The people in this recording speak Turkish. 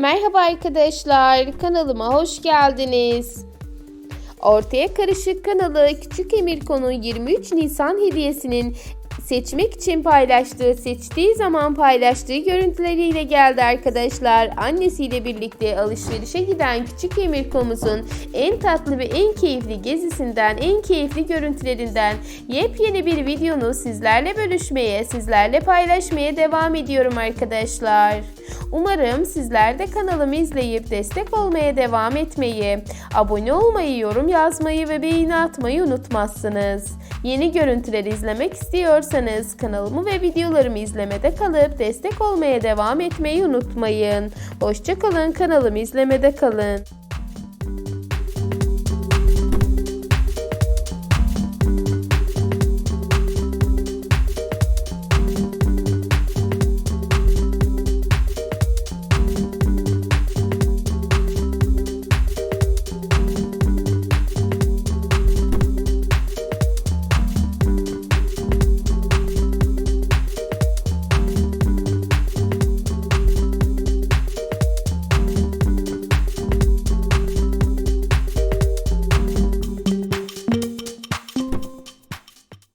Merhaba arkadaşlar, kanalıma hoş geldiniz. Ortaya Karışık kanalı Küçük Emirko'nun 23 Nisan hediyesinin seçmek için paylaştığı, seçtiği zaman paylaştığı görüntüleriyle geldi arkadaşlar. Annesiyle birlikte alışverişe giden Küçük Emirko'muzun en tatlı ve en keyifli gezisinden, en keyifli görüntülerinden yepyeni bir videonu sizlerle bölüşmeye, sizlerle paylaşmaya devam ediyorum arkadaşlar. Umarım sizler de kanalımı izleyip destek olmaya devam etmeyi, abone olmayı, yorum yazmayı ve beğeni atmayı unutmazsınız. Yeni görüntüler izlemek istiyorsanız kanalımı ve videolarımı izlemede kalıp destek olmaya devam etmeyi unutmayın. Hoşçakalın kanalımı izlemede kalın.